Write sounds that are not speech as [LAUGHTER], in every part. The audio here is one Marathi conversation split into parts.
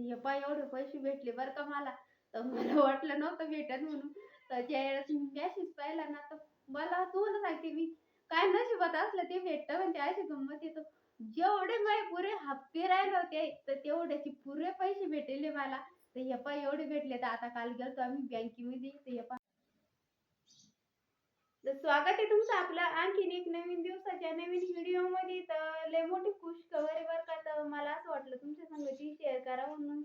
हे पाय एवढे पैसे भेटले बरं का मला. तर मला वाटलं नव्हतं भेटत म्हणून. तर ज्या वेळेस मॅसेज पाहिला ना तर मला तुम्हाला सांगते मी. काय नशिबात असलं ते भेटतं म्हणजे अशी गंमत येतो. जेवढे माझे पुरे हप्ते राहिले होते तर तेवढ्याचे पुरे पैसे भेटले मला. तर हे पाय एवढे भेटले. तर आता काल गेलतो आम्ही बँकेमध्ये तर हे स्वागत आहे तुमचं आपलं आणखीन एक नवीन दिवसाच्या नवीन व्हिडिओमध्ये तर लय मोठी खुश खबर बर बरं का. तर मला असं वाटलं तुमच्या संग ती शेअर करा म्हणून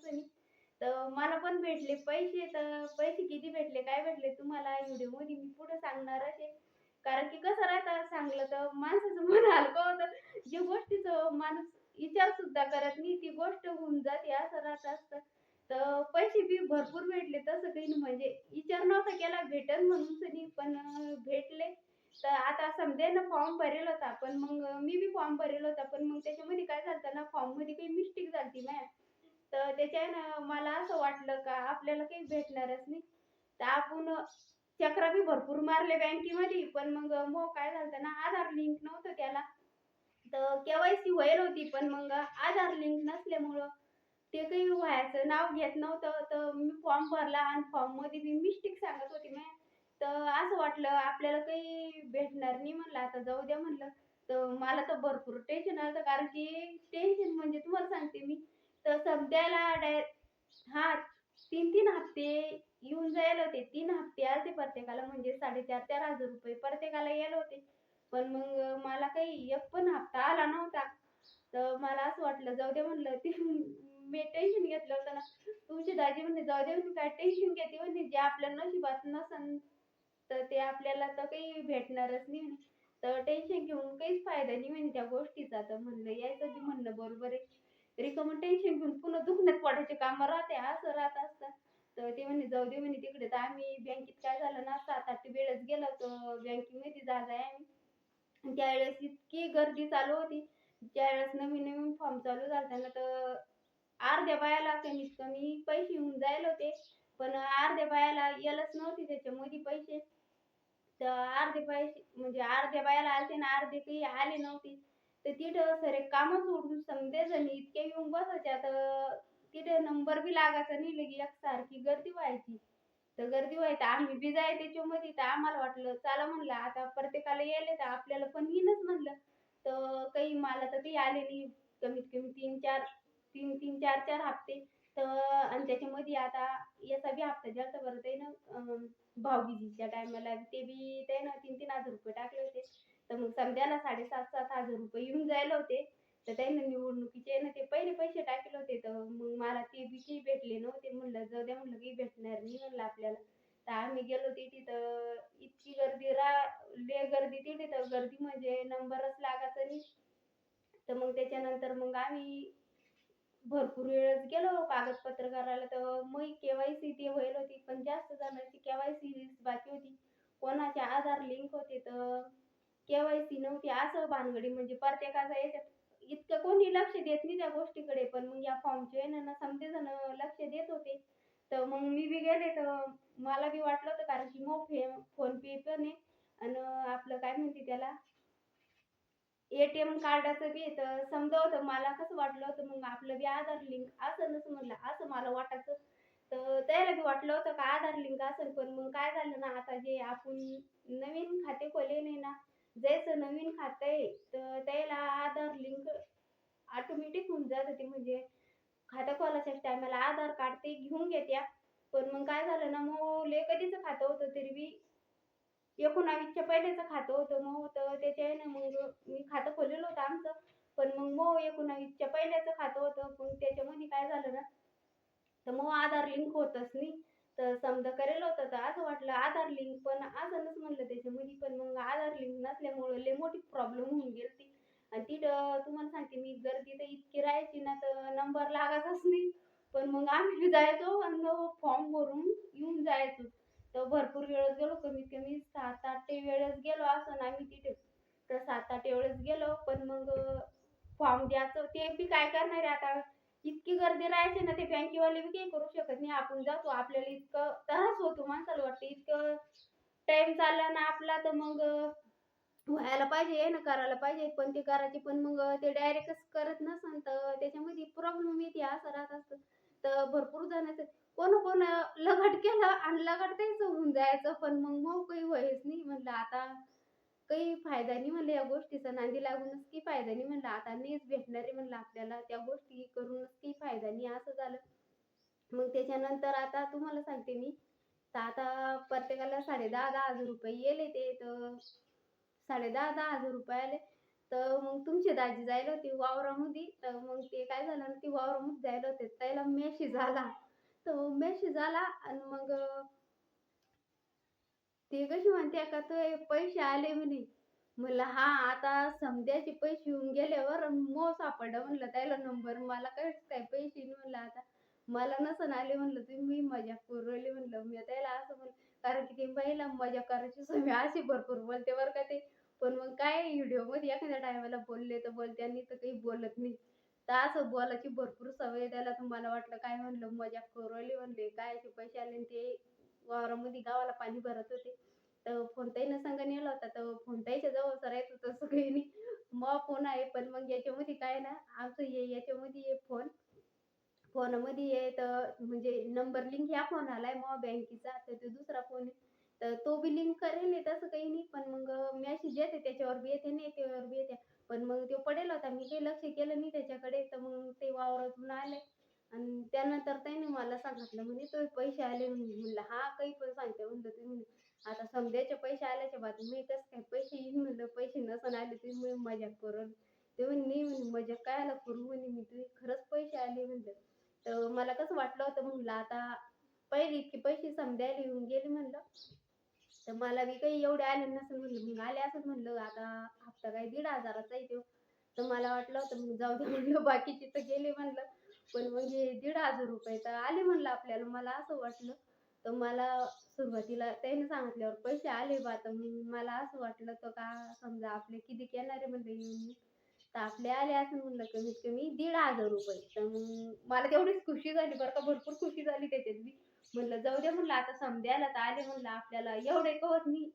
तर मला पण भेटले पैसे. तर पैसे किती भेटले काय भेटले तुम्हाला व्हिडिओमध्ये मी पुढे सांगणार असे कारण की कसं राहतं सांगलं तर माणसाचं [LAUGHS] मन हलकं होतं. जे गोष्टीचं माणूस विचार सुद्धा करत नाही ती गोष्ट होऊन जाते असं राहत असतं. तर पैसे बी भरपूर भेटले. तसं काही नाही. म्हणजे विचार नव्हता केला भेटल म्हणून सनी पण भेटले. तर आता समजे ना फॉर्म भरेल होता. पण मग मी बी फॉर्म भरेल होता. पण मग त्याच्यामध्ये काय झालं ना फॉर्ममध्ये काही मिस्टेक झाली मॅम तर त्याच्यानं मला असं वाटलं का आपल्याला काही भेटणारच नाही. तर आपण चक्रा बी भरपूर मारले बँकेमध्ये पण मग मग काय झालं ना आधार लिंक नव्हतं त्याला तर केवायसी व्हायला होती. पण मग आधार लिंक नसल्यामुळं ते काही व्हायचं नाव घेत नव्हतं तर मी फॉर्म भरला आणि फॉर्ममध्ये मी मिस्टेक सांगत होती मी. तर असं वाटलं आपल्याला काही भेटणार नाही म्हणलं आता जाऊ द्या म्हणलं. तर मला तर भरपूर टेन्शन आलं कारण की टेन्शन म्हणजे तुम्हाला सांगते मी. तर सध्याला डाय हा तीन तीन हप्ते येऊन जायला होते. तीन हप्ते आले प्रत्येकाला म्हणजे साडेचार चार हजार रुपये प्रत्येकाला यायला होते. पण मग मला काही एक पण हप्ता आला नव्हता. तर मला असं वाटलं जाऊ दे म्हणलं ते मी टेन्शन घेतलं होतं ना. तुमची दाजी म्हणते जाऊ दे मी काय टेन्शन घेते म्हणजे जे आपल्या नशिबात नसन तर ते आपल्याला तर काही भेटणारच नाही म्हणे. तर टेन्शन घेऊन काहीच फायदा नाही म्हणे त्या गोष्टीचा. तर म्हणलं यायचं बी म्हणलं बरोबर आहे. रिकामं टेन्शन घेऊन पुन्हा दुखण्यात पडायचे कामं राहते असं राहत असतं. तर ते म्हणे जाऊ दे म्हणे तिकडे तर आम्ही बँकेत काय झालं ना सात आठ वेळेस गेलो तर बँकेमध्ये जागा आहे. आम्ही त्यावेळेस इतकी गर्दी चालू होती. ज्यावेळेस नवीन नवीन फॉर्म चालू झाला ना तर अर्ध्या बायाला कमीत कमी पैसे येऊन जायला होते. पण अर्ध्या बायाला यायलाच नव्हते त्याच्यामध्ये पैसे. तर अर्धे पैसे म्हणजे अर्ध्या बायाला आलते ना अर्धे काही आले नव्हते. तर तिथं सरे कामं सोडून समजे जणी इतके येऊन बसायच्या. तर तिथे नंबर बी लागायचा नाही लगी एकसारखी गर्दी व्हायची. तर गर्दी व्हायची आम्ही बी जाय त्याच्यामध्ये. तर आम्हाला वाटलं चला म्हणलं आता प्रत्येकाला यायले तर आपल्याला पण येईनच म्हणलं. तर काही मला तर काही आले नाही. कमीत कमी तीन चार तीन तीन चार चार हप्ते. तर आणि त्याच्यामध्ये आता याचा बी हप्ता जास्त भरत आहे ना भाऊबीजीच्या टायमाला ते बी ते ना तीन तीन हजार रुपये टाकले होते. तर मग समजायला साडेसात सात हजार रुपये येऊन जायला होते. तर त्यानं निवडणुकीचे ना ते पहिले पैसे टाकले होते. तर मग मला ते बी की भेटले नव्हते. म्हणलं जाऊ द्या म्हणलं की भेटणार नाही म्हणलं आपल्याला. तर आम्ही गेलो तिथे तर इतकी गर्दी रा लय गर्दी तिथे. तर गर्दी म्हणजे नंबरच लागायचा नाही. तर मग त्याच्यानंतर मग आम्ही भरपूर वेळेस गेलो कागदपत्र करायला. तर मग केवायसी ते व्हायला होती पण जास्त जणांची केवायसी बाकी होती. कोणाचे आधार लिंक होते तर केवायसी नव्हती. असं भानगडी म्हणजे प्रत्येकाचा याच्यात इतकं कोणी लक्ष देत नाही त्या गोष्टीकडे पण मग या फॉर्मचे आहे ना समजे जण लक्ष देत होते. तर मग मी बी गेले तर मला बी वाटलं होतं कारण की मग फे फोन पे पण आहे. आणि आपलं काय म्हणते त्याला? एटीएम कार्डाचं बी येतं. तर समजा होतं मला कसं वाटलं होतं मग आपलं बी आधार लिंक असं नसं म्हणलं असं मला वाटायचं. तर त्याला बी वाटलं होतं का आधार लिंक असेल पण मग काय झालं ना आता जे आपण नवीन खाते खोले नाही ना ज्याचं नवीन खातं आहे तर त्याला आधार लिंक ऑटोमॅटिक होऊन जात ते म्हणजे खातं खोलायच्या टायमाला आधार कार्ड ते घेऊन घेत्या. पण मग काय झालं ना मग ले कधीचं खातं होतं तरी बी एकोणावीसच्या पहिल्याचं खातं होतं मग तर त्याच्यानं मग मी खातं खोललेलं होतं आमचं. पण मग मग एकोणावीसच्या पहिल्याचं खातं होतं पण त्याच्यामध्ये काय झालं ना तर मग आधार लिंक होतच नाही. तर समजा करेल होतं तर असं वाटलं आधार लिंक पण आजच म्हणलं त्याच्यामध्ये पण मग आधार लिंक नसल्यामुळं लय मोठी प्रॉब्लेम होऊन गेली आणि तिथं तुम्हाला सांगते मी गर्दी तर इतकी राहायची ना तर नंबर लागायचाच नाही. पण मग आम्ही जायचो आणि फॉर्म भरून येऊन जायचो. तर भरपूर वेळेस गेलो कमीत कमी सात आठ वेळेस गेलो असं आम्ही तिथे. तर सात आठ वेळेस गेलो पण मग फॉर्म द्यायचं ते बी काय करणार आहे आता? इतकी गर्दी राहायची ना ते बँकेवाले बी काही करू शकत नाही. आपण जातो आपल्याला इतकं त्रास होतो माणसाला वाटतं इतकं टाइम चालला ना आपला तर मग व्हायला पाहिजे ना करायला पाहिजे. पण ते करायचे पण मग ते डायरेक्टच करत नसन तर त्याच्यामध्ये प्रॉब्लेम येते असं राहत असतं. तर भरपूर जणांचं कोण कोण लगट केलं आणि लगट तेच होऊन जायचं पण मग मग काही व्हायच नाही म्हणलं. आता काही फायदा नाही म्हणलं या गोष्टीचा. नांदी लागूनच की फायदा नाही म्हणलं. आता नाहीच भेटणार आहे म्हणलं आपल्याला. त्या गोष्टी करूनच की फायदा नाही. असं झालं. मग त्याच्यानंतर आता तुम्हाला सांगते मी. तर आता प्रत्येकाला साडे दहा दहा हजार रुपये येले ते. तर साडे दहा दहा हजार रुपये आले. तर मग तुमची दाजी जायला होती वावरामध्ये. तर मग ते काय झालं ना ती वावरामध्ये जायला होते. त्याला मेसेज आला. तर मेसेज आला आणि मग ते कशी म्हणते का तो पैसे आले म्हणे. म्हणलं हा आता समध्याचे पैसे येऊन गेल्यावर मो सापडलं म्हणलं त्याला नंबर मला काय काय पैसे नाही म्हणलं आता मला नसन आले. म्हणलं तुम्ही मजा पुरवली म्हणलं मी त्याला असं म्हणलं कारण की ते बाईला मजा करायची सोय अशी भरपूर बोलते बरं का ते. पण मग काय व्हिडिओमध्ये एखाद्या टायमाला बोलले तर बोलत्यांनी तर काही बोलत नाही. तर असं बोलायची भरपूर सवय त्याला तर मला वाटलं काय म्हणलं मजा करू म्हणले काय पैसे आले ते वावरामध्ये गावाला पाणी भरत होते. तर फोनताईनं संग नेला होता तर फोनताईच्या जवळ सरायचं होतं काही नाही. मग फोन आहे पण मग याच्यामध्ये काय ना आमचं हे याच्यामध्ये ये फोन फोनमध्ये आहे तर म्हणजे नंबर लिंक ह्या फोन आलाय मग बँकेचा तर तो दुसरा फोन आहे. तर तो बी लिंक करेल तसं काही नाही. पण मग मॅसेज येते त्याच्यावर बी येते नाही त्याच्यावर बी येते. पण मग तो पडेल होता. मी काही लक्ष केलं नाही त्याच्याकडे. तर मग ते वावरातून आले आणि त्यानंतर त्याने मला सांगितलं म्हणे तो पैसे आले म्हणे. म्हणलं हा काही पण सांगते. म्हणलं तुम्ही आता समजायचे पैसे आल्याच्या बाद मी कसं काय पैसे येईन? म्हणलं पैसे नसून आले तुम्ही मजा करून. ते म्हणे नाही मजाक काय आला करू? म्हणे मी तुम्ही खरंच पैसे आले म्हणलं. तर मला कसं वाटलं होतं म्हणलं आता पहिले इतके पैसे समजायला येऊन गेले म्हणलं. तर मला मी काही एवढे आले नसेल म्हणलं. मग आले असं म्हणलं आता हप्ता काही दीड हजाराचा येतो तर मला वाटलं तर मग जाऊ दे म्हणलं बाकीचे तर गेले म्हणलं. पण मग हे दीड हजार रुपये तर आले म्हणलं आपल्याला मला असं वाटलं. तर मला सुरुवातीला त्याने सांगितल्यावर पैसे आले बा तर मग मला असं वाटलं तर का समजा आपले किती केणारे म्हणलं येऊन तर आपले आले असं म्हणलं कमीत कमी दीड हजार रुपये. तर मग मला तेवढीच खुशी झाली बरं का भरपूर खुशी झाली त्याच्यात म्हणलं जाऊ दे म्हणलं आता समजायला तर आले म्हणलं आपल्याला. एवढे कवत नाही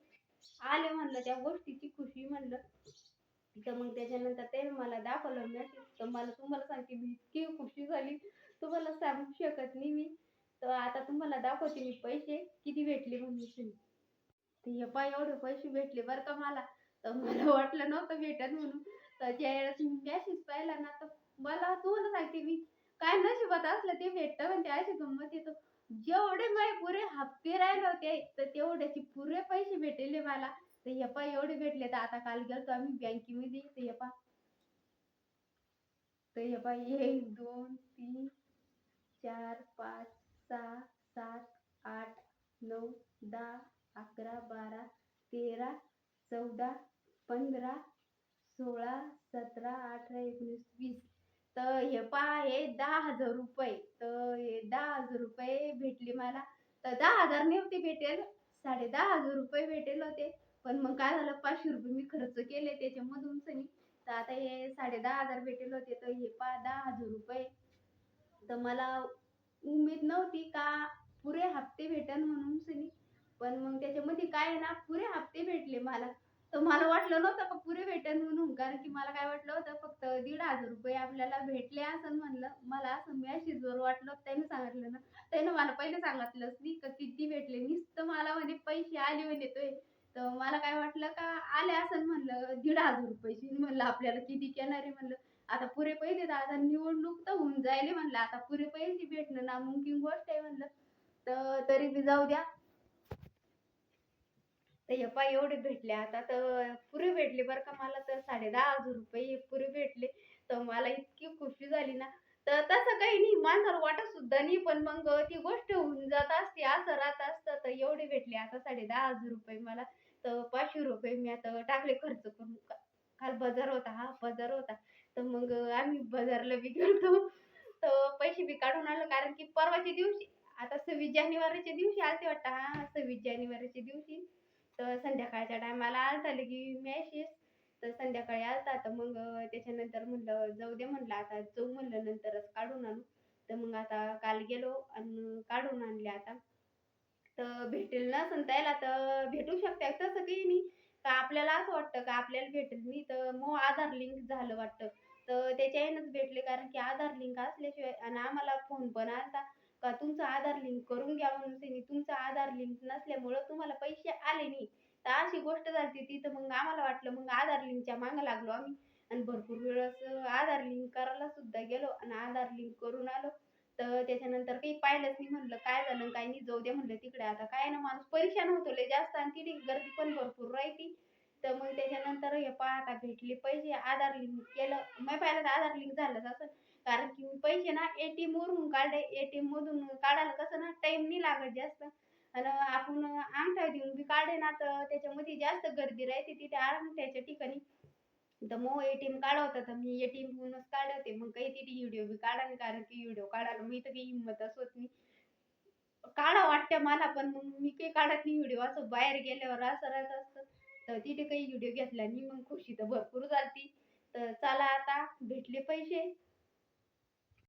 आले म्हणलं त्या गोष्टीची खुशी म्हणलं. तर मग त्याच्यानंतर ते मला दाखवलं मेसेज तर मला तुम्हाला सांगते मी इतकी खुशी झाली. तुम्हाला सांगू शकत नाही मी. तर आता तुम्हाला दाखवते मी पैसे. किती भेटले म्हणून तुम्ही. तर हे पाय एवढे पैसे भेटले बरं का मला. तर मला वाटलं नव्हतं भेटत म्हणून. तर ज्या वेळेस मॅसेज पाहिला ना तर मला तुम्हाला सांगते मी काय नशिबात असलं ते भेटतं पण त्याची गंमत येतो. जेवढे माझे पुरे हप्ते राहिले होते तर तेवढ्याचे पुरे पैसे भेटले मला. तर हे पा एवढे भेटले तर आता काल गेलो आम्ही बँकेमध्ये. तर हे पा तर हे पा एक दोन तीन चार पाच सहा सात आठ नऊ दहा अकरा बारा तेरा चौदा पंधरा सोळा सतरा अठरा एकोणीस वीस. तर हे पहा हे दहा हजार रुपये. तर हे दहा हजार रुपये भेटले मला. तर दहा हजार नव्हते भेटेल. साडे दहा हजार रुपये भेटेल होते. पण मग काय झालं? पाचशे रुपये मी खर्च केले त्याच्यामधून सनी. तर आता हे साडे दहा हजार भेटेल होते. तर हे पहा दहा हजार रुपये. तर मला उमेद नव्हती का पुरे हप्ते भेटन म्हणून सनी. पण मग त्याच्यामध्ये काय आहे ना पुरे हप्ते भेटले मला. तर मला वाटलं नव्हतं का पुरे भेटेल म्हणून. कारण की मला काय वाटलं होतं फक्त दीड हजार रुपये आपल्याला भेटले असं म्हणलं. मला असं मॅसेजवर वाटलं त्याने सांगितलं ना. त्याने मला पहिले सांगितलंच नाही का किती भेटले. नुसतं मला म्हणे पैसे आले म्हणे तोय तर मला काय वाटलं का आले असं म्हणलं दीड हजार रुपये म्हणलं आपल्याला किती येणार आहे म्हणलं. आता पुरे पैसे आता निवडणूक तर होऊन जायले म्हणलं. आता पुरे पैसे भेटणं नामुमकिन गोष्ट आहे म्हणलं. तर तरी बी जाऊ द्या. तर हे पाय एवढे भेटले. आता तर पुरे भेटले बरं का मला तर साडे दहा हजार रुपये पुरे भेटले. तर मला इतकी खुशी झाली ना. तर तसं काही नाही माणसाला वाटत सुद्धा नाही पण मग ती गोष्ट होऊन जात असते असं राहत असतं. तर एवढे भेटले आता साडे दहा हजार रुपये मला. तर पाचशे रुपये मी आता टाकले खर्च करून. काल बाजार होता हा बाजार होता. तर मग आम्ही बाजारला बी गेलो तर पैसे बी काढून आलो कारण की परवाच्या दिवशी आता सव्वीस जानेवारीच्या दिवशी आलते वाटतं. हा सव्वीस जानेवारीच्या दिवशी. तर संध्याकाळच्या टायमाला आलता की मॅसेज तर संध्याकाळी आलता तर मग त्याच्यानंतर म्हणलं जाऊ दे म्हणलं आता जाऊ म्हणलं नंतरच काढून आणू. तर मग आता काल गेलो आणि काढून आणले आता. तर भेटेल नसन संतायला तर भेटू शकते तसं काही नाही. का आपल्याला असं वाटतं का आपल्याला भेटेल नाही? तर मग आधार लिंक झालं वाटतं. तर त्याच्या भेटले कारण की आधार लिंक असल्याशिवाय आणि आम्हाला फोन पण आलता. का तुमचं आधार लिंक करून घ्या म्हणून त्यांनी तुमचं आधार लिंक नसल्यामुळं तुम्हाला पैसे आले नाही. तर अशी गोष्ट झाली तिथं मग आम्हाला वाटलं मग आधार लिंकच्या मागं लागलो आम्ही. आणि भरपूर वेळेस आधार लिंक करायला सुद्धा गेलो आणि आधार लिंक करून आलो. तर त्याच्यानंतर काही पाहिलंच नाही म्हणलं काय झालं काय नाही जाऊ दे म्हणलं तिकडे. आता काय ना माणूस परेशान होतो लय जास्त आणि तिथे गर्दी पण भरपूर राहती तर मग त्याच्यानंतर हे पाहता भेटले पैसे आधार लिंक केलं. मग पाहिलं तर आधार लिंक झालंच असं. कारण की पैसे ना एटीएम वरून काढले. एटीएम मधून काढायला कसं ना टाइम नाही लागत जास्त. आणि आपण अंगठा देऊन बी काढे ना तर त्याच्यामध्ये जास्त गर्दी राहते तिथे अंगठ्याच्या ठिकाणी. तर मग एटीएम काढा तर मी एटीएम घेऊनच काढते मग काही तिथे व्हिडिओ बी काढा कारण की व्हिडिओ काढायला मी तर काही हिंमतच होत नाही. काढा वाटतं मला पण मग मी काही काढत नाही व्हिडिओ असं बाहेर गेल्यावर असं राहत असतं. तर तिथे काही व्हिडिओ घेतला नाही. मग खुशी तर भरपूर झालती. तर चला आता भेटले पैसे.